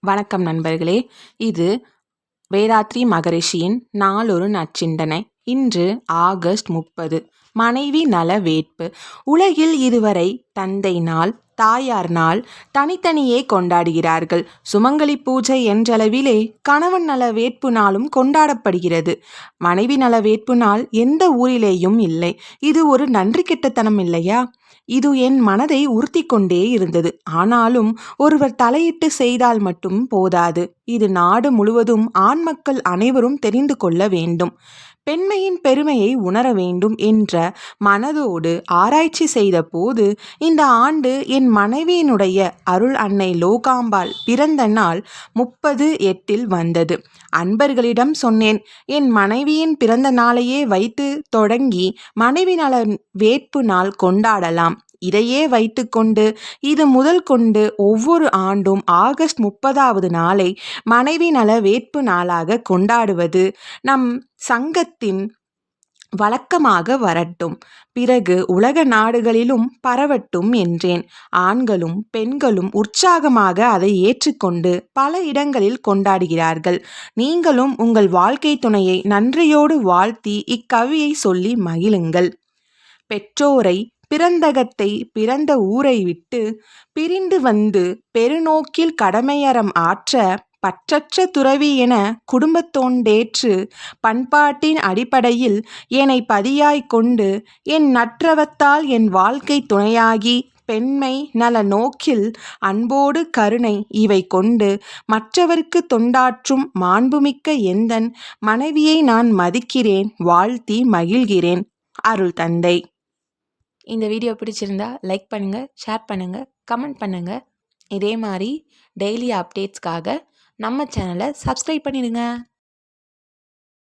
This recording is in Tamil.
வணக்கம் நண்பர்களே. இது வேதாத்ரி மகரிஷியின் நாளொரு நச்சிந்தனை. இன்று ஆகஸ்ட் முப்பது. மனைவி நல வேட்பு. உலகில் இதுவரை தந்தை நாள் தாயார் நாள் தனித்தனியே கொண்டாடுகிறார்கள். சுமங்கலி பூஜை என்றளவிலே கணவன் நல வேட்பு நாளும் கொண்டாடப்படுகிறது. மனைவி நல வேட்பு நாள் எந்த ஊரிலேயும் இல்லை. இது ஒரு நன்றி கெட்டத்தனம் இல்லையா? இது என் மனதை உறுத்தி கொண்டே இருந்தது. ஆனாலும் ஒருவர் தலையிட்டு செய்தால் மட்டும் போதாது. இது நாடு முழுவதும் ஆண் மக்கள் அனைவரும் தெரிந்து கொள்ள வேண்டும். பெண்மையின் பெருமையை உணர வேண்டும் என்ற மனதோடு ஆராய்ச்சி செய்த போது இந்த ஆண்டு என் மனைவியினுடைய அருள் அன்னை லோகாம்பாள் பிறந்த நாள் முப்பது எட்டில் வந்தது. அன்பர்களிடம் சொன்னேன் என் மனைவியின் பிறந்த நாளையே வைத்து தொடங்கி மனைவி நலன் வேட்பு நாள் கொண்டாடலாம். இதையே வைத்துக்கொண்டு இது முதல் கொண்டு ஒவ்வொரு ஆண்டும் ஆகஸ்ட் முப்பதாவது நாளை மனைவி நல வேட்பு நாளாக கொண்டாடுவது நம் சங்கத்தின் வழக்கமாக வரட்டும். பிறகு உலக நாடுகளிலும் பரவட்டும் என்றேன். ஆண்களும் பெண்களும் உற்சாகமாக அதை ஏற்றுக்கொண்டு பல இடங்களில் கொண்டாடுகிறார்கள். நீங்களும் உங்கள் வாழ்க்கை துணையை நன்றியோடு வாழ்த்தி இக்கவியை சொல்லி மகிழுங்கள். பெற்றோரை பிறந்தகத்தை பிறந்த ஊரை விட்டு பிரிந்து வந்து பெருநோக்கில் கடமையறம் ஆற்ற பற்றற்ற துறவி என குடும்பத்தோண்டேற்று பண்பாட்டின் அடிப்படையில் என்னை பதியாய் கொண்டு என் நற்றவத்தால் என் வாழ்க்கை துணையாகி பெண்மை நல நோக்கில் அன்போடு கருணை இவை கொண்டு மற்றவர்க்கு தொண்டாற்றும் மாண்புமிக்க எந்தன் மனைவியை நான் மதிக்கிறேன் வாழ்த்தி மகிழ்கிறேன். அருள் தந்தை. இந்த வீடியோ பிடிச்சிருந்தா லைக் பண்ணுங்கள் ஷேர் பண்ணுங்கள் கமெண்ட் பண்ணுங்கள் இதே மாதிரி டெய்லி அப்டேட்ஸ்க்காக நம்ம சேனலை சப்ஸ்கிரைப் பண்ணிடுங்க.